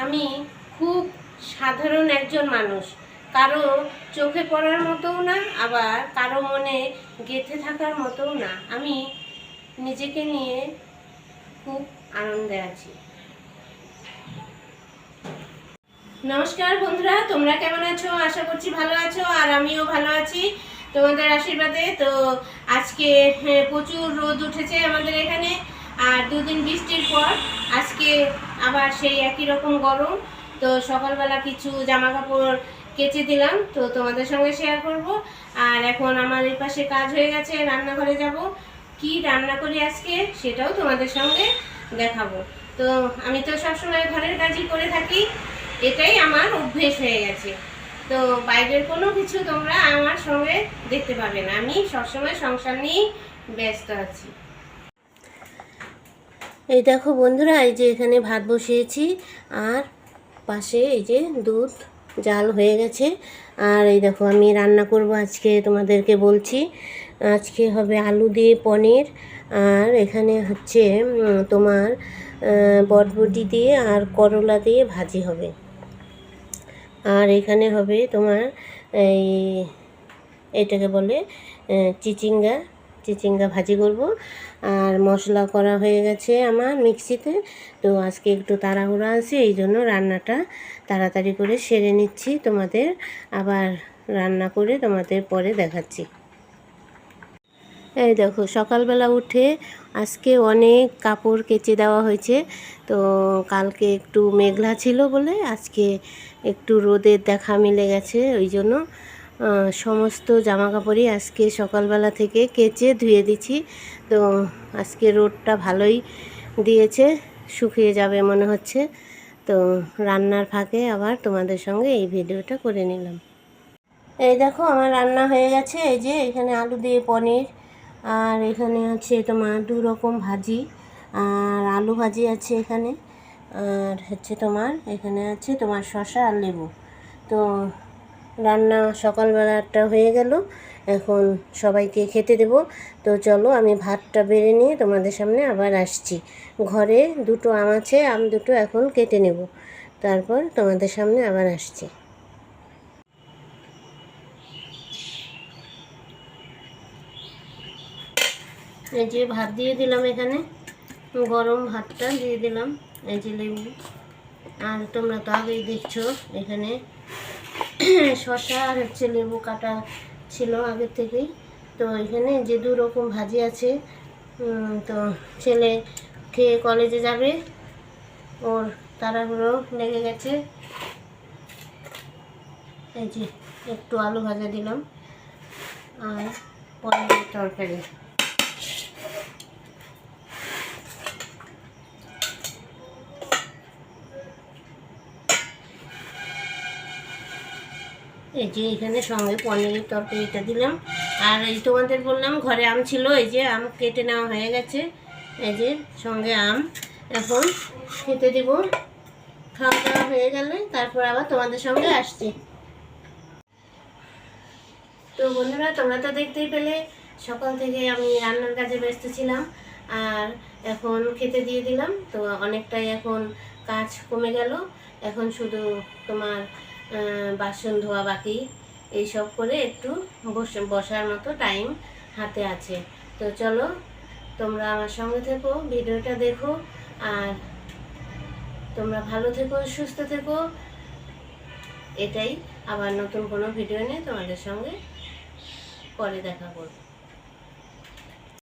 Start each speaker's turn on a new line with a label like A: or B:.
A: আমি খুব সাধারণ একজন মানুষ। কারও চোখে পড়ার মতোও না আবার কারও মনে গেঁথে থাকার মতোও না। আমি নিজেকে নিয়ে খুব আনন্দে আছি। নমস্কার বন্ধুরা তোমরা কেমন আছো? আশা করছি ভালো আছো আর আমিও ভালো আছি তোমাদের আশীর্বাদে। তো আজকে হ্যাঁ, প্রচুর রোদ উঠেছে আমাদের এখানে। আর দুদিন বৃষ্টির পর আজকে আবার সেই একই রকম গরম। তো সকালবেলা কিছু জামা কাপড় কেচে দিলাম, তো তোমাদের সঙ্গে শেয়ার করব। আর এখন আমার এই পাশে কাজ হয়ে গেছে, রান্নাঘরে যাব। কি রান্না করি আজকে সেটাও তোমাদের সঙ্গে দেখাবো। তো আমি তো সবসময় ঘরের কাজই করে থাকি, এটাই আমার অভ্যেস হয়ে গেছে। তো বাইরের কোনো কিছু তোমরা আমার সঙ্গে দেখতে পাবে না। আমি সবসময় সংসার নিয়েই ব্যস্ত আছি। এই দেখো বন্ধুরা, এই যে এখানে ভাত বসিয়েছি, আর পাশে এই যে দুধ জাল হয়ে গেছে। আর এই দেখো, আমি রান্না করব আজকে, তোমাদেরকে বলছি। আজকে হবে আলু দিয়ে পনির, আর এখানে হচ্ছে তোমার বটবটি দিয়ে আর করলা দিয়ে ভাজি হবে। আর এখানে হবে তোমার এই, এটাকে বলে চিচিঙ্গা। চিচিঙ্গা ভাজি করব। আর মশলা করা হয়ে গেছে আমার মিক্সিতে। তো আজকে একটু তাড়াহুড়া আছে, এই জন্য রান্নাটা তাড়াতাড়ি করে সেরে নিচ্ছি তোমাদের। আবার রান্না করে তোমাদের পরে দেখাচ্ছি। এই দেখো, সকালবেলা উঠে আজকে অনেক কাপড় কেচে দেওয়া হয়েছে। তো কালকে একটু মেঘলা ছিল বলে আজকে একটু রোদের দেখা মিলে গেছে, ওই জন্য সমস্ত জামা কাপড়ই আজকে সকালবেলা থেকে কেচে ধুয়ে দিচ্ছি তো আজকে রোদটা ভালোই দিয়েছে, শুকিয়ে যাবে মনে হচ্ছে। তো রান্নার ফাঁকে আবার তোমাদের সঙ্গে এই ভিডিওটা করে নিলাম। এই দেখো, আমার রান্না হয়ে গেছে। এই যে এখানে আলু দিয়ে পনির, আর এখানে আছে তোমার দু রকম ভাজি, আর আলু ভাজি আছে এখানে। আর হচ্ছে তোমার, এখানে আছে তোমার শসা আর লেবু। তো রান্না সকালবেলাটা হয়ে গেল। এখন সবাইকে খেতে দেব। তো চলো আমি ভাতটা বেড়ে নিয়ে তোমাদের সামনে আবার আসছি। ঘরে দুটো আম আছে, আম দুটো এখন কেটে নেব। তারপর তোমাদের সামনে আবার আসছি। এই যে ভাত দিয়ে দিলাম এখানে। গরম ভাতটা দিয়ে দিলাম। এই যে লেবু। আর তোমরা তো আগেই দেখছ এখানে শশা আর হচ্ছে লেবু কাটা ছিল আগের থেকেই। তো এখানে যে দু রকম ভাজি আছে তো ছেলে খেয়ে কলেজে যাবে, ওর তাড়াহুড়ো লেগে গেছে। এই যে একটু আলু ভাজা দিলাম, আর পনিরের তরকারি। এই যে এখানে সঙ্গে পনিরের তরকারিটা দিলাম। আর এই তোমাদের বললাম, ঘরে আম ছিল, এই যে আম কেটে নেওয়া হয়ে গেছে। এই যে সঙ্গে আম। এখন খেতে দিব। খাওয়া দাওয়া হয়ে গেলে তারপর আবার তোমাদের সঙ্গে আসছি। তো বন্ধুরা, তোমরা তো দেখতেই পেলে, সকাল থেকে আমি রান্নার কাজে ব্যস্ত ছিলাম। আর এখন খেতে দিয়ে দিলাম। তো অনেকটাই এখন কাজ কমে গেল। এখন শুধু তোমার বাসন ধোয়া বাকি এইসব করে একটু বসে বসার মতো টাইম হাতে আছে। তো চলো, তোমরা আমার সঙ্গে থেকো, ভিডিওটা দেখো, আর তোমরা ভালো থেকো, সুস্থ থেকো। এটাই আবার নতুন কোনো ভিডিও নিয়ে তোমাদের সঙ্গে পরে দেখা করব।